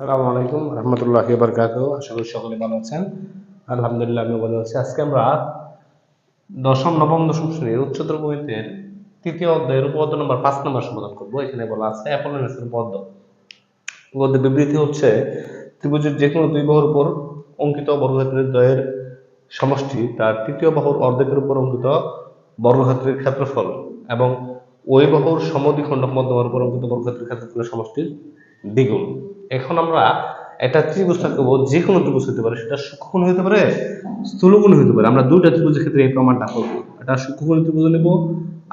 আসসালামু আলাইকুম রহমতুল্লাহ বরকাত আশা করি সকলে ভালো আছেন। আলহামদুলিল্লাহ আমি ভালো আছি। আজকে আমরা দশম, নবম, দশম শ্রেণির উচ্চতর গণিতের তৃতীয় অধ্যায়ের উপপাদ্য নম্বর পাঁচ নম্বর সমাধান করব। এখানে বলা আছে অ্যাপোলোনিয়াসের পদ্ম গদ্যের বিবৃতি হচ্ছে, ত্রিভুজের যে কোনো দুই বাহুর উপর অঙ্কিত বর্গক্ষেত্রের দ্বয়ের সমষ্টি তার তৃতীয় বাহুর অর্ধেকের উপর অঙ্কিত বর্গক্ষেত্রের ক্ষেত্রফল এবং ওই বাহুর সমদ্বিখণ্ডক মধ্যমার উপর অঙ্কিত বর্গক্ষেত্রের ক্ষেত্রফলের সমষ্টির দ্বিগুণ। এখন আমরা একটা ত্রিভুজ থাকব যে কোনো ত্রিভুজ হতে পারে, সেটা সূক্ষ্মকোণ হতে পারে, স্থূলকোণ হতে পারে। আমরা দুইটা ত্রিভুজের ক্ষেত্রে এই প্রমাণটা করব। এটা সূক্ষ্মকোণ ত্রিভুজ নেব,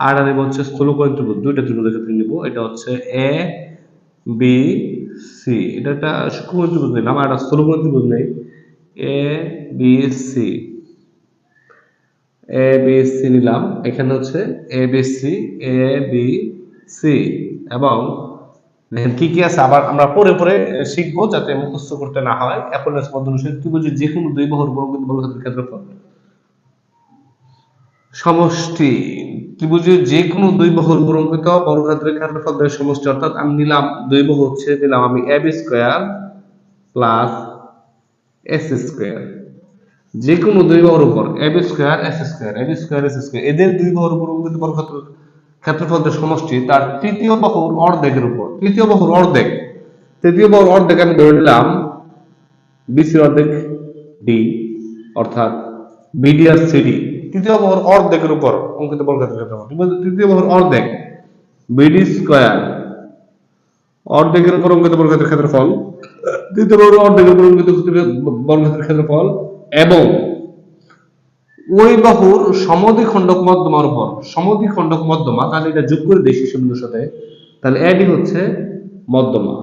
আর নেব হচ্ছে স্থূলকোণ ত্রিভুজ। দুইটা ত্রিভুজের ক্ষেত্রে নেব, এটা হচ্ছে এ বি সি এটা একটা সূক্ষ্মকোণ ত্রিভুজ নিলাম আর একটা স্থূলকোণ ত্রিভুজ নেই। A B C A B C নিলাম। এখানে হচ্ছে A B C A B C এবং কি কি আছে? আবার আমরা পরে পরে শিখব যাতে মুখস্থ করতে না হয়। অ্যাপোলোস পদ্ধতি অনুসারে ত্রিভুজের যে কোনো দুই বাহুর বর্গক্ষেত্র বর্গক্ষেত্রের ক্ষেত্রফল সমষ্টি ত্রিভুজের যে কোনো দুই বাহুর বর্গক্ষেত্র বর্গক্ষেত্রের ক্ষেত্রফল দ্বয়ের সমষ্টি। অর্থাৎ আমি নিলাম দুই বাহু হচ্ছে দিলাম আমি A B square plus S square যে কোনো দুই বাহুর উপর A B square S square A B square S square এদের দুই বাহুর উপর বর্গক্ষেত্র ক্ষেত্রফলের সমষ্টি, তার তৃতীয় বাহুর অর্ধেকের উপর। তৃতীয় বাহুর অর্ধেক। তৃতীয় বাহুর অর্ধেক আমি ধরে নিলাম বিসি অর্ধেক ডি অর্থাৎ বিডি আর সিডি তৃতীয় বাহুর অর্ধেকের উপর অঙ্কিত বর্গক্ষেত্রের ক্ষেত্রফল? তৃতীয় বাহুর অর্ধেক। বিডি স্কোয়ার অর্ধেকের উপর অঙ্কিত বর্গক্ষেত্রের ক্ষেত্রফল। তৃতীয় বাহুর অর্ধেকের উপর অঙ্কিত বর্গক্ষেত্রের ক্ষেত্রফল এবং ওই বাহুর সমদ্বিখণ্ডক মধ্যমার উপর সমদ্বিখণ্ডক মধ্যমা, তাহলে এটা যোগ করে দিই শীর্ষ সাথে, তাহলে এডি হচ্ছে মধ্যমা।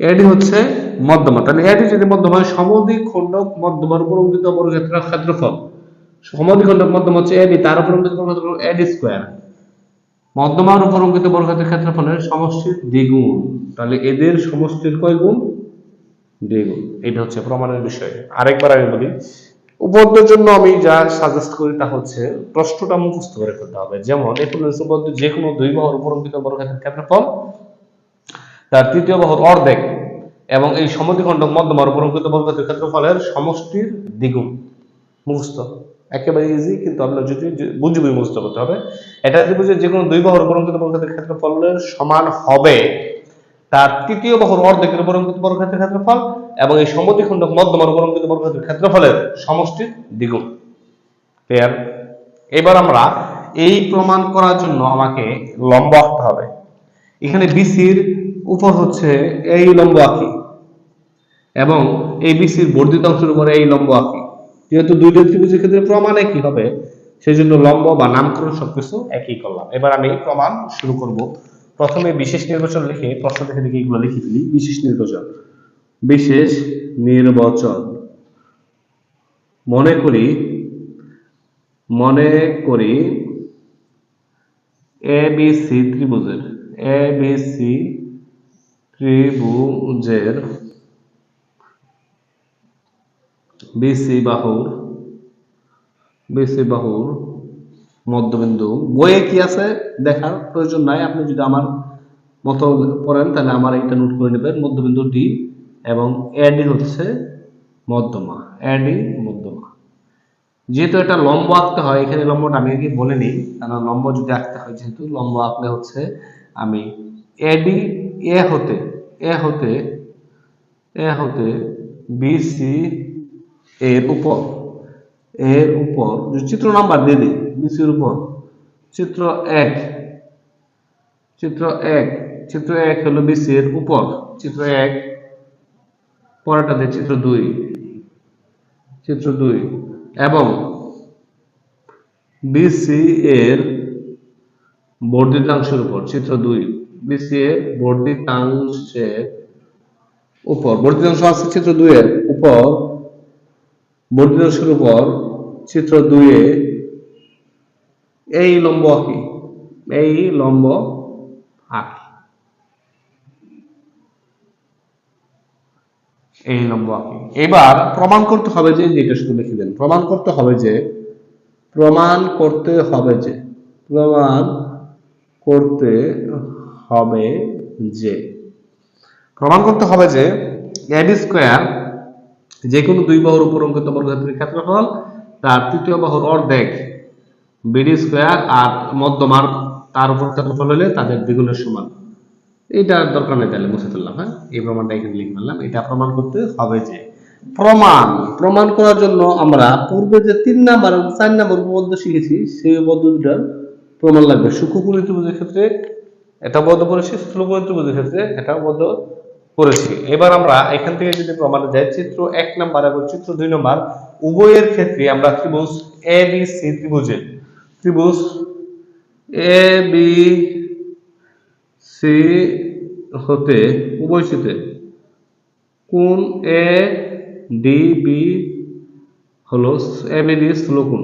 এডি হচ্ছে মধ্যমা, তাহলে এডি যদি মধ্যমা হয় সমদ্বিখণ্ডক মধ্যমার উপর অঙ্কিত বর্গক্ষেত্রের ক্ষেত্রফল। সমদ্বিখণ্ডক মধ্যমা হচ্ছে এডি তার উপর অঙ্কিত বর্গক্ষেত্র এডি স্কোয়ার মধ্যমার উপর অঙ্কিত বর্গক্ষেত্রের ক্ষেত্রফলের সমষ্টির দ্বিগুণ, তাহলে এদের সমষ্টির কয় গুণ? দ্বিগুণ। এটা হচ্ছে প্রমাণের বিষয়। আরেকবার আমি বলি উপপাদ্যের জন্য আমি যা সাজেস্ট করি তা হচ্ছে, প্রশ্নটা মুখস্থ করে ফেলতে হবে। যেমন একুলেন্স উপপাদ্য যে কোনো দুই বাহুর উপর অঙ্কিত বর্গক্ষেত্রের ক্ষেত্রফল তার তৃতীয় বাহুর অর্ধেক, এবং এই সমদ্বিখণ্ডক মধ্যমার উপর অঙ্কিত বর্গক্ষেত্রের ক্ষেত্রফলের সমষ্টির দ্বিগুণ। মুখস্থ। একেবারে ইজি কিন্তু আপনার যদি বুঝে বুঝে মুখস্থ করতে হবে। এটা ত্রিভুজের যে কোনো দুই বাহুর উপর অঙ্কিত বর্গক্ষেত্রের ক্ষেত্রফলের সমান হবে, তার তৃতীয় বাহুর অর্ধেকের উপর অঙ্কিত বর্গক্ষেত্রের ক্ষেত্রফল এবং এই সমদ্বিখণ্ডক মধ্যমার উপর অঙ্কিত বর্গক্ষেত্রের ক্ষেত্রফলের সমষ্টির দ্বিগুণ। ক্লিয়ার এবার আমরা এই প্রমাণ করার জন্য আমাকে লম্ব আঁকতে হবে। এখানে বিসির উপর হচ্ছে এই লম্ব আঁকি এবং এই বিসির বর্ধিত অংশের উপরে এই লম্ব আঁকি। যেহেতু দুইটা ত্রিভুজের ক্ষেত্রে প্রমাণ একই হবে সেই জন্য লম্ব বা নামকরণ সবকিছু একই করলাম। এবার আমি প্রমাণ শুরু করব। প্রথমে বিশেষ নির্বাচন লিখে প্রশ্ন থেকে দেখে এগুলো লিখে ফেলি। বিশেষ নির্বাচন। বিশেষ নির্বাচন। মনে করি মনে করি এ বি সি ত্রিভুজের এ বি সি ত্রিভুজের বিসি বাহুর বিসি বাহুর মধ্যবিন্দু। বইয়ে কি আছে? দেখার প্রয়োজন নাই। আপনি যদি আমার মতো পড়েন, তাহলে আমার এটা নোট করে নেবেন। মধ্যবিন্দু ডি এবং এডি হচ্ছে মধ্যমা এডি মধ্যমা। যেহেতু এটা লম্ব আঁকতে হয়, এখানে লম্বটা আমি আগে বলে নিই কারণ লম্ব যদি আঁকতে হয়, যেহেতু লম্ব আঁকলে হচ্ছে আমি এডি এ হতে এ হতে এ হতে বিসি এর উপর এর উপর চিত্র নাম্বার দিয়ে দিই বিসির উপর, চিত্র এক চিত্র এক চিত্র এক হলো বিসি এর উপর, চিত্র এক পরেরটাতে চিত্র দুই। চিত্র দুই। এবং বিসি এর বর্ধিতাংশের উপর, চিত্র দুই, বিসি এর বর্ধিতাংশের উপর, বর্ধিতাংশ আছে চিত্র দুই এর উপর, বর্ধিতাংশের উপর, চিত্র দুইয়ে এই লম্ব আঁকি এই লম্ব আঁকি এই আঁকি এবার প্রমাণ করতে হবে যে যেটা শুধু লিখে দেন। প্রমাণ করতে হবে যে, প্রমাণ করতে হবে যে, প্রমাণ করতে হবে যে, প্রমাণ করতে হবে যে এবি স্কোয়ার যে কোনো দুই বাহুর উপর অঙ্কিত বর্গক্ষেত্রের ক্ষেত্রফল, তার তৃতীয় বাহুর অর্ধেক বিডি স্কোয়ার আর মধ্যমার তার উপর ক্ষেত্রফল হলে তাদের দ্বিগুণের সমান। এটা দরকার নেই তাহলে মুছে ফেললাম হ্যাঁ? এই প্রমাণটা এখানে লিখে ফেললাম। এটা প্রমাণ করতে হবে যে প্রমাণ প্রমাণ করার জন্য আমরা পূর্বে যে তিন নাম্বার এবং চার নাম্বার উপপাদ্য শিখেছি, সেই পদ্ধতিটার প্রমাণ লাগবে। সূক্ষ্মকোণী ত্রিভুজের ক্ষেত্রে এটা বদ্ধ করেছি স্থূলকোণী ত্রিভুজের ক্ষেত্রে এটা বদ্ধ করেছি এবার আমরা এখান থেকে যদি প্রমাণে যাই, চিত্র এক নাম্বার এবং চিত্র দুই নাম্বার, উভয়ের ক্ষেত্রে আমরা ত্রিভুজ এ বি সি ত্রিভুজের ত্রিভুজ এ বি সি হতে, উভয় চিত্রে কোন এ, ডি, বি হলো এবিডি স্থূলকোণ।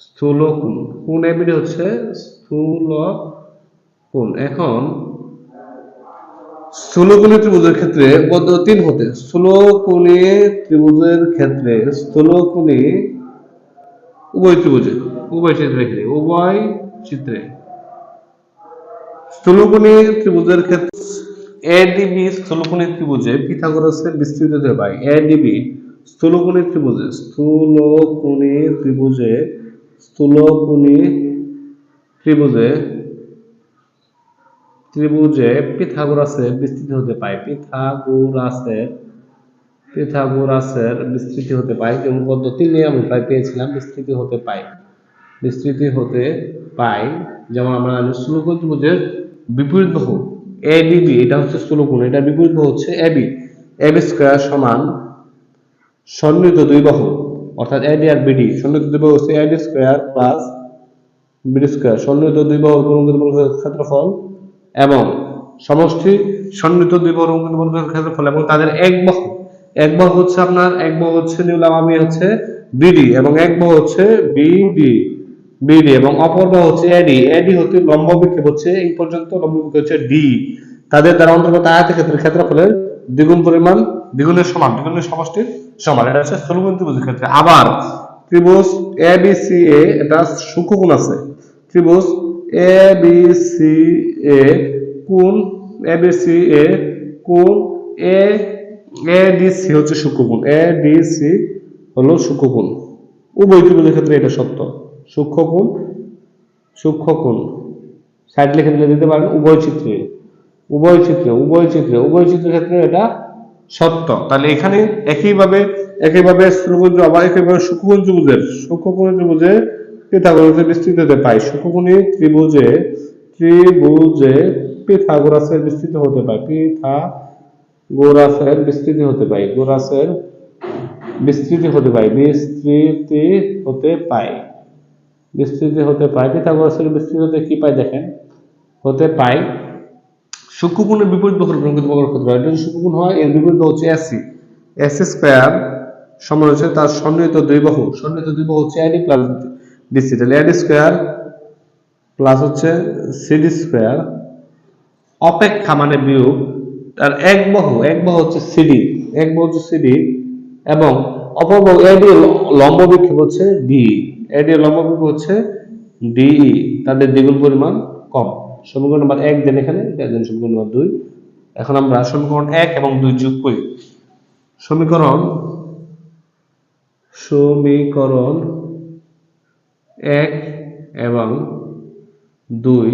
স্থূলকোণ। কোন এবিডি হচ্ছে স্থূল কোণ এখন স্থূলকোণী ত্রিভুজের ক্ষেত্রে পদ তিন হতে, স্থূলকোণী ত্রিভুজের ক্ষেত্রে, স্থূলকোণী উভয় ত্রিভুজে, উভয় চিত্রে উভয় চিত্রে। স্থূলকোণী ত্রিভুজের ক্ষেত্রে এডিবি স্থূলকোণী ত্রিভুজে পিথাগোরাসের বিস্তৃত পাই এডিবি স্থূলকোণী ত্রিভুজে স্থূলকোণী ত্রিভুজে স্থূলকোণী ত্রিভুজে ত্রিভুজে পিথাগোরাসের বিস্তৃতি হতে পায়। পিথাগোরাসের পিথাগোরাসের বিস্তৃতি হতে পায়। যেমন পদ্ধতি নিয়ে আমি প্রায় পেয়েছিলাম, বিস্তৃতি হতে পায়। বিস্তৃতি হতে পায়। যেমন আমরা স্থূলকোণ ত্রিভুজের বিপরীত বাহু এ ডিবি এটা হচ্ছে স্থূলকোণ এটা বিপরীত বাহু হচ্ছে এবি এবি স্কয়ার সমান সন্নিহিত দুই বাহু, অর্থাৎ এডি আর বিডি সন্নিহিত দুই বাহু হচ্ছে A D square plus B D square সন্নিহিত দুই বাহুর গুণগত বর্গের ক্ষেত্রফল এবং সমষ্টি সন্নিহিত দুই বাহুর গুণগত বর্গের ক্ষেত্রফল এবং তাদের এক বাহু। এক বাহু হচ্ছে আপনার, এক বাহু হচ্ছে নিলাম আমি হচ্ছে বিডি এবং এক বাহু হচ্ছে বিডি বিডি এবং অপর বাহু হচ্ছে এডি এডি হতে লম্ব বিক্ষেপ হচ্ছে এই পর্যন্ত, লম্ব বিক্ষেপ হচ্ছে ডি। তাদের দ্বারা অন্তর্গত আয়তের ক্ষেত্রে ক্ষেত্রফলের দ্বিগুণ পরিমাণ, দ্বিগুণের সমান, দ্বিগুণের সমষ্টির সমান। এটা হচ্ছে স্থূলকোণ ত্রিভুজের ক্ষেত্রে। আবার ত্রিভুজ এ বি সি এ, এটা সূক্ষ্মকোণ আছে। ত্রিভুজ এ বি সি এ কোণ, এ বি সি এ কোণ, এ এ ডি সি হচ্ছে সূক্ষ্মকোণ এ ডি সি হলো সূক্ষ্মকোণ উভয় ত্রিভুজের ক্ষেত্রে এটা সত্য। সূক্ষ্মকোণ সূক্ষ্মকোণ। সাইড লিখে দিলে দিতে পারেন উভয় চিত্রে উভয় চিত্রে উভয় চিত্রে উভয় চিত্রের ক্ষেত্রে এটা সত্য। তাহলে এখানে একইভাবে একইভাবে স্থূলকোণ আবার একইভাবে সূক্ষ্মকোণ ত্রিভুজের, সূক্ষ্মকোণ ত্রিভুজে পিথাগোরাসের বিস্তৃত হতে পায় সূক্ষ্মকোণী ত্রিভুজে ত্রিভুজে পিথাগোরাসের বিস্তৃত হতে পায় পিথাগোরাসের বিস্তৃতি হতে পায় গোরাসের বিস্তৃতি হতে পায় বিস্তৃতি হতে পায় বিস্তৃতি হতে পায়। পিথাগোরাসের বিস্তৃতি হতে কি পায় দেখেন? হতে পায় সূক্ষ্মকোণের বিপরীত বাহুর প্রকৃত বক্র ক্ষেত্র এটা যদি হয়, এর বিপরীত হচ্ছে এসি এসি স্কয়ার সমান হচ্ছে তার সন্নিহিত দুই বাহু সন্নিহিত দুই বাহু হচ্ছে A D plus D C তাহলে এডি স্কয়ার প্লাস হচ্ছে সিডি স্কয়ার অপেক্ষা মানে বিয়োগ। তার এক বাহু এক বাহু হচ্ছে সিডি এক বাহু হচ্ছে সিডি এবং অপর বাহু এডি লম্ব বিক্ষেপ হচ্ছে ডি এডি লম্ব বিক্ষেপ হচ্ছে ডি তাদের দ্বিগুণ পরিমাণ কম। সমীকরণ নাম্বার এক দেন এখানে, এটা দেন সমীকরণ নাম্বার দুই। এখন আমরা সমীকরণ এক এবং দুই যোগ করি। সমীকরণ সমীকরণ এক এবং দুই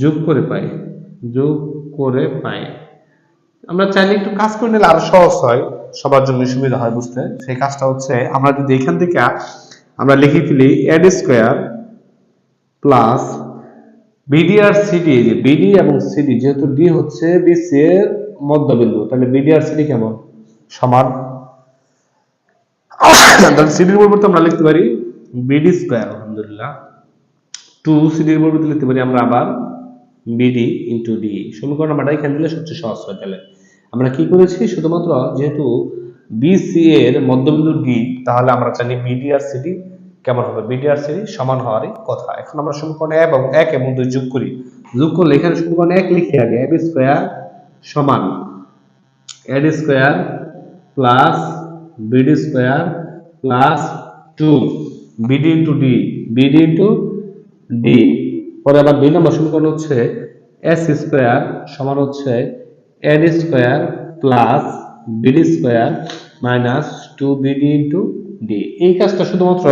যোগ করে পাই, যোগ করে পাই। আমরা চাইলে একটু কাজ করে নিলে আরও সহজ হয়, সবার জন্য সুবিধা হয়, বুঝতে। সেই কাজটা হচ্ছে, আমরা যদি এখান থেকে আমরা লিখে ফেলি A D square plus B D R CD যে বিডি এবং সিডি যেহেতু ডি হচ্ছে বিসি এর মধ্যবিন্দু, তাহলে বিডি আর সিডি কেমন? সমান। তাহলে সিডির পরিবর্তে আমরা লিখতে পারি বিডি স্কোয়ার, আলহামদুলিল্লাহ। টু সিডির পরিবর্তে লিখতে পারি আমরা আবার বিডি ইন্টু ডি সমীকরণ আমরা এখানে দিলে সবচেয়ে সহজ হয় তাহলে। আমরা কি করেছি? শুধুমাত্র যেহেতু বিসি এর মধ্যবিন্দু ডি তাহলে আমরা জানি বিডি আর সিডি কেমন হবে? বিডি আর সিডি সমান হওয়ারই কথা। এখন আমরা সমীকরণ এবং এক এবং দুই যোগ করি। যোগ করলে এখানে সমীকরণ এক লিখে আগে এবি স্কোয়ার সমান A D square plus B D square plus two B D into D B D into D পরে আবার দুই নম্বর সমীকরণ হচ্ছে এস স্কোয়ার সমান হচ্ছে A D square plus B D square minus two B D into D এই কাজটা শুধুমাত্র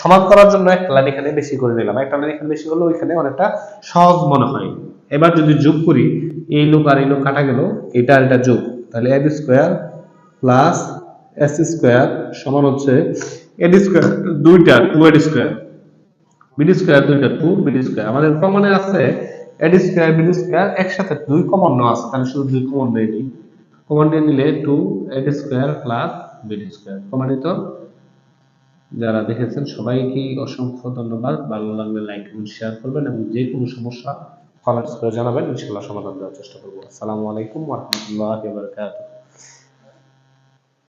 সমাজ করার জন্য একটা লাইন এখানে বেশি করে নিলাম একটা লাইন এখানে বেশি করলে ওইখানে অনেকটা সহজ মনে হয়। এবার যদি যোগ করি, এই লোক আর এই লোক কাটা গেল, এটা আর এটা যোগ, তাহলে A B square plus S square সমান হচ্ছে এডি স্কোয়ার দুইটা two A D square B D square দুইটা টু বিডি স্কোয়ার আমাদের কমনে আছে এডি স্কোয়ার বিডি স্কোয়ার একসাথে দুই কমন নেওয়া আছে, তাহলে শুধু দুই কমন নিয়ে নিই কমন নিয়ে নিলে two A D square plus B D square প্রমাণিত? যারা দেখেছেন, সবাইকে অসংখ্য ধন্যবাদ। ভালো লাগলে লাইক এবং শেয়ার করবেন এবং যে কোনো সমস্যা কমেন্টস করে জানাবেন। ইনশাআল্লাহ সমাধান দেওয়ার চেষ্টা করব। আসসালামু আলাইকুম ওয়া রাহমাতুল্লাহি ওয়া বারাকাতুহু।